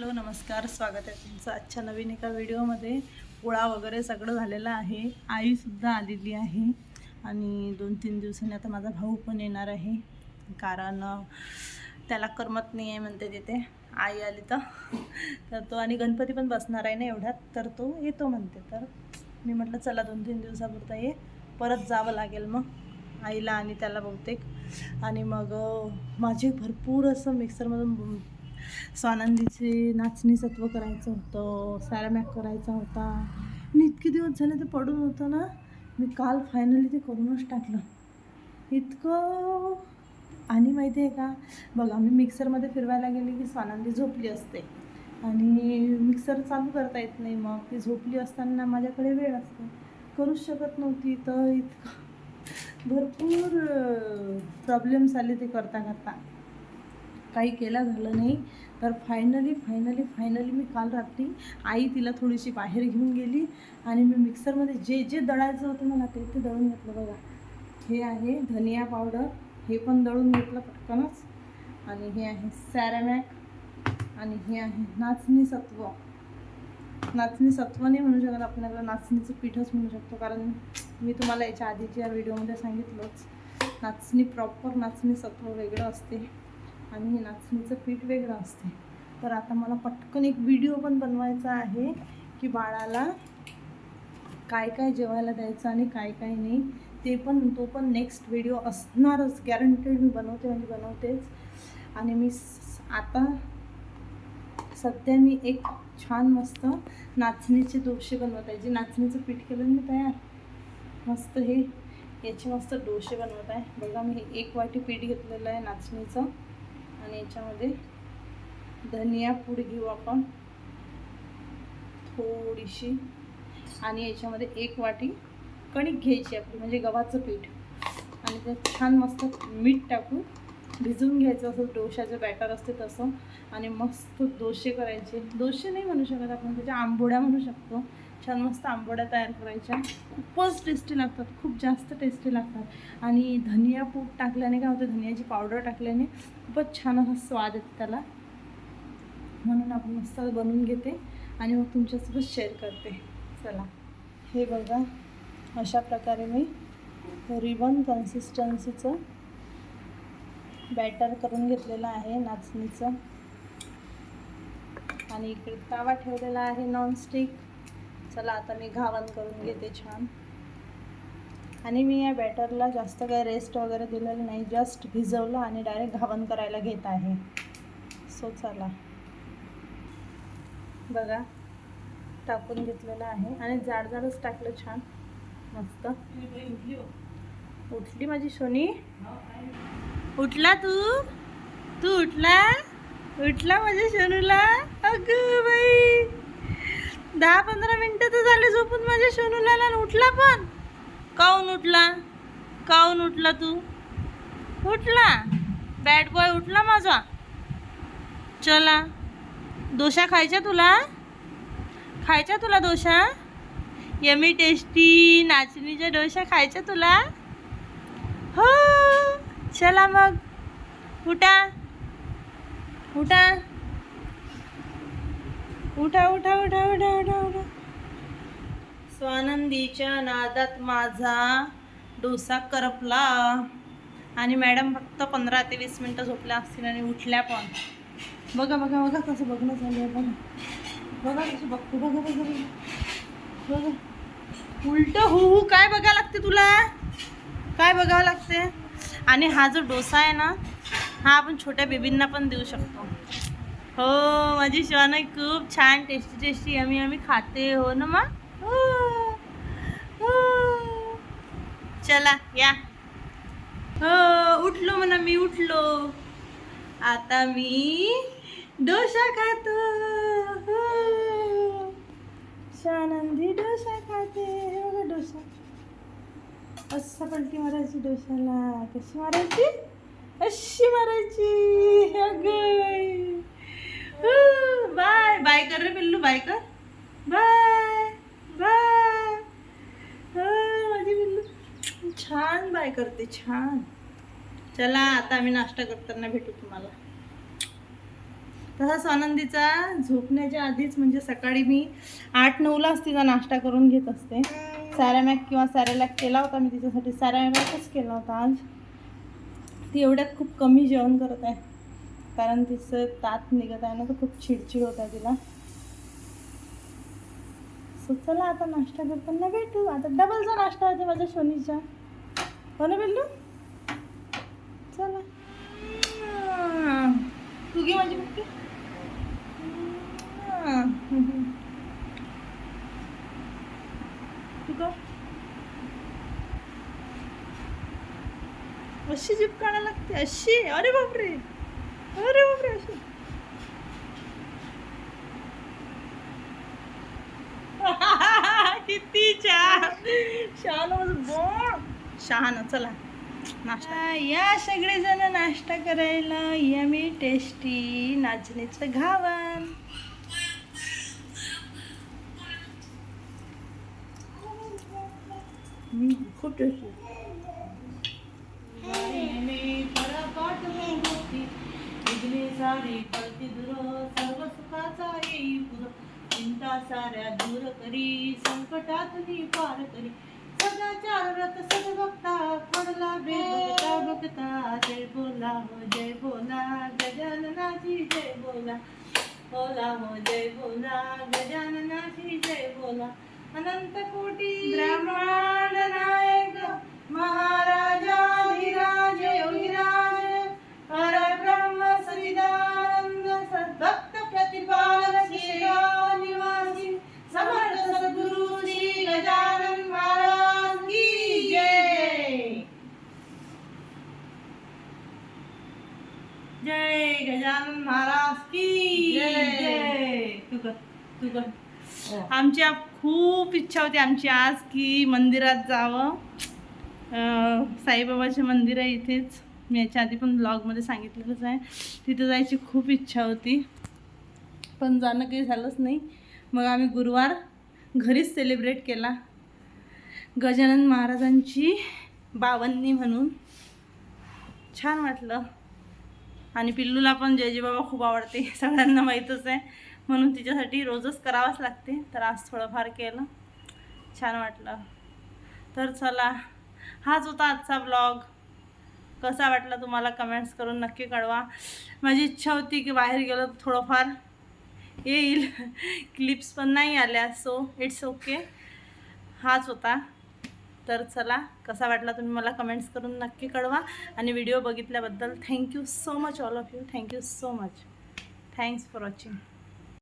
Hello नमस्कार. स्वागत आहे तुमचं आजच्या नवीन एका व्हिडिओमध्ये. पोळा वगैरे सगळं झालेलं आहे. आईसुद्धा आलेली आहे. आणि दोन तीन दिवसांनी आता माझा भाऊ पण येणार आहे. कारण त्याला करमत नाही आहे म्हणते तिथे. आई आली तर. तर तो आणि गणपती पण बसणार आहे ना एवढ्यात. तर तो येतो म्हणते. तर मी म्हटलं चला दोन तीन दिवसापुरता ये. परत जावं लागेल मग आईला आणि त्याला बहुतेक. आणि मग माझे भरपूर असं मिक्सरमधून स्वानंदीचे नाचणी सत्व करायचं होतं सॅरामॅक करायचा होता. आणि इतके दिवस झाले ते पडून होतं ना मी काल फायनली ते करूनच टाकलं. इतकं आणि माहिती आहे का बघा मी मिक्सरमध्ये फिरवायला गेली की स्वानंदी झोपली असते. आणि मिक्सर चालू करता येत नाही मग ती झोपली असताना माझ्याकडे वेळ असते. करूच शकत नव्हती तर इतकं भरपूर प्रॉब्लेम्स आले ते करता करता काही केलं झालं नाही. तर फायनली फायनली फायनली मी काल रात्री आई तिला थोडीशी बाहेर घेऊन गेली आणि मी मिक्सरमध्ये जे जे दळायचं होतं मला ते ते दळून घेतलं बघा. हे आहे धनिया पावडर हे पण दळून घेतलं पटकनच. आणि हे आहे सॅरामॅक आणि हे आहे नाचणी सत्व नाचणी सत्व नाही म्हणू शकत आपल्याला नाचणीचं पीठच म्हणू शकतो. कारण मी तुम्हाला याच्या आधीच्या व्हिडिओमध्ये सांगितलंच. नाचणी प्रॉपर नाचणी सत्व वेगळं असते. आणि हे नाचणीचं पीठ वेगळं असते. तर आता मला पटकन एक व्हिडिओ पण बनवायचा आहे की बाळाला काय काय जेवायला द्यायचं आणि काय काय नाही. ते पण तो पण नेक्स्ट व्हिडिओ असणारच. गॅरंटेड मी बनवते म्हणजे बनवतेच. आणि मी आता सध्या मी एक छान मस्त नाचणीचे डोसे बनवत. आहे जे नाचणीचं पीठ केलं मी तयार. मस्त हे याचे मस्त डोसे बनवत आहे. बघा मी हे एक वाटी पीठ घेतलेलं आहे नाचणीचं. आणि याच्यामध्ये धनिया पूड घेऊ आपण. थोडीशी. आणि याच्यामध्ये एक वाटी कणिक घ्यायची आपली म्हणजे गव्हाचं पीठ. आणि त्यात छान मस्त मीठ टाकू भिजवून घ्यायचं असं डोशाचं बॅटर असते तसं. आणि मस्त डोसे करायचे. डोसे नाही म्हणू शकत आपण त्याच्या आंबोड्या म्हणू शकतो. छान मस्त आंबोड्या तयार करायच्या. खूपच टेस्टी लागतात खूप जास्त टेस्टी लागतात. आणि धनिया पूट टाकल्याने काय होतं धनियाची पावडर टाकल्याने खूपच छान असा स्वाद येतो त्याला. म्हणून आपण मस्त बनवून घेते आणि मग तुमच्यासोबत शेअर करते. चला. हे बघा अशा प्रकारे मी रिबन कन्सिस्टन्सीचं बॅटर करून घेतलेलं आहे नाचणीचं. आणि इकडे तावा ठेवलेला आहे नॉनस्टिक चला आता मी घावण करून घेते छान. आणि मी या बॅटरला जास्त काही रेस्ट वगैरे दिलेलं नाही जस्ट भिजवलं आणि डायरेक्ट घावण करायला घेत आहे. सो चला. बघा टाकून घेतलेलं आहे आणि जाड जाडच टाकलं छान. मस्त. उठली माझी सोनी? उठला तू? तू उठला? उठला माझ्या शनूला? अगं बाई. दहा पंधरा मिनटं तर झाले झोपून माझ्या शनूला उठला पण. काऊन उठला? काऊन उठला तू? उठला. बॅड बॉय उठला माझा. चला. दोशा खायच्या तुला? खायच्या तुला दोशा यमी टेस्टी नाचणीच्या डोशा खायच्या तुला? हो. चला मग. उठा. उठा. उठा उठा उठा उठा उठा उठा. स्वानंदीच्या नादात माझा डोसा करपला. आणि मॅडम फक्त पंधरा ते वीस मिनटं झोपल्या असतील आणि उठल्या पण. बघा बघा बघा कसं बघणं झालं आहे बघा बघा कसं बघतो बघा बघा बघा. बघा. उलट हो काय बघावं लागते तुला? काय बघावं लागते? आणि हा जो डोसा आहे ना हा आपण छोट्या बेबींना पण देऊ शकतो. हो माझी शिवाना खूप छान टेस्टी टेस्टी आम्ही आम्ही खाते हो ना मग हो. हो. चला या. हो उठलो म्हणा मी उठलो. आता मी डोसा खातो हो. शानंदी डोसा खाते हे बघा डोसा असं पलटी मारायची डोशाला कशी मारायची? अशी मारायची? अगं. बाय. बाय कर रे पिल्लू बाय कर. बाय. बाय. माझी पिल्लू. छान बाय करते छान. चला आता आम्ही नाश्ता करताना भेटू तुम्हाला. तसाच आनंदीचा झोपण्याच्या आधीच म्हणजे सकाळी मी आठ नऊलाच तिचा नाश्ता करून घेत असते. सॅरामॅक किंवा सॅरेलॅक केला होता मी तिच्यासाठी सॅरामॅकच केला होता आज. ती एवढ्यात खूप कमी जेवण करत आहे. कारण तिचं तात निघत आहे ना तर खूप चिडचिड होत आहे तिला. सो चला आता नाश्ता करताना भेटू. आता डबलचा नाश्ता होते माझ्या शोनीचा. हो ना बिल्लू चला. तू घे माझी बुक्की तू का अशी जीप काढायला लागते अशी. अरे बापरे. अरे बापरे अशी. किती छान. शहाण चला. नाश्ता. या सगळेजण नाश्ता करायला. यमी टेस्टी नाचणीचं घावन. खूप टेस्टी सारी पलती दूर सर्व सुखाचा येई पुर चिंता साऱ्या दूर करी संकटातली पार करी. सदाचार व्रत सदभक्ता पडला बेबगता बघता जय बोला हो जय बोला गजाननाची जय बोला. बोला हो जय बोला गजाननाची जय बोला. अनंत कोटी ब्राह्मण नायक महाराजा धीराज योगीराज हर कर तू कर आमची आप- खूप इच्छा होती आमची आज की मंदिरात जावं. साईबाबाचे मंदिर आहे इथेच. मी याच्या आधी पण ब्लॉगमध्ये सांगितलेलंच आहे. तिथे जायची खूप इच्छा होती. पण जाणं काही झालंच नाही. मग आम्ही गुरुवार घरीच सेलिब्रेट केला. गजानन महाराजांची बावन्नी म्हणून. छान वाटलं. आणि पिल्लूला पण जय जय बाबा खूप आवडते. सगळ्यांना माहीतच आहे. म्हणून तिच्यासाठी रोजच करावंच लागते. तर आज थोडंफार केलं. छान वाटलं. तर चला हाच होता आजचा ब्लॉग कसा वाटला तुम्हाला कमेंट्स करून नक्की कळवा. माझी इच्छा होती की बाहेर गेलो थोडंफार येईल. क्लिप्स पण नाही आल्या सो इट्स ओके हाच होता. तर चला कसा वाटला तुम्ही मला कमेंट्स करून नक्की कळवा. आणि video बघितल्याबद्दल thank you so much all of you thank you so much thanks for watching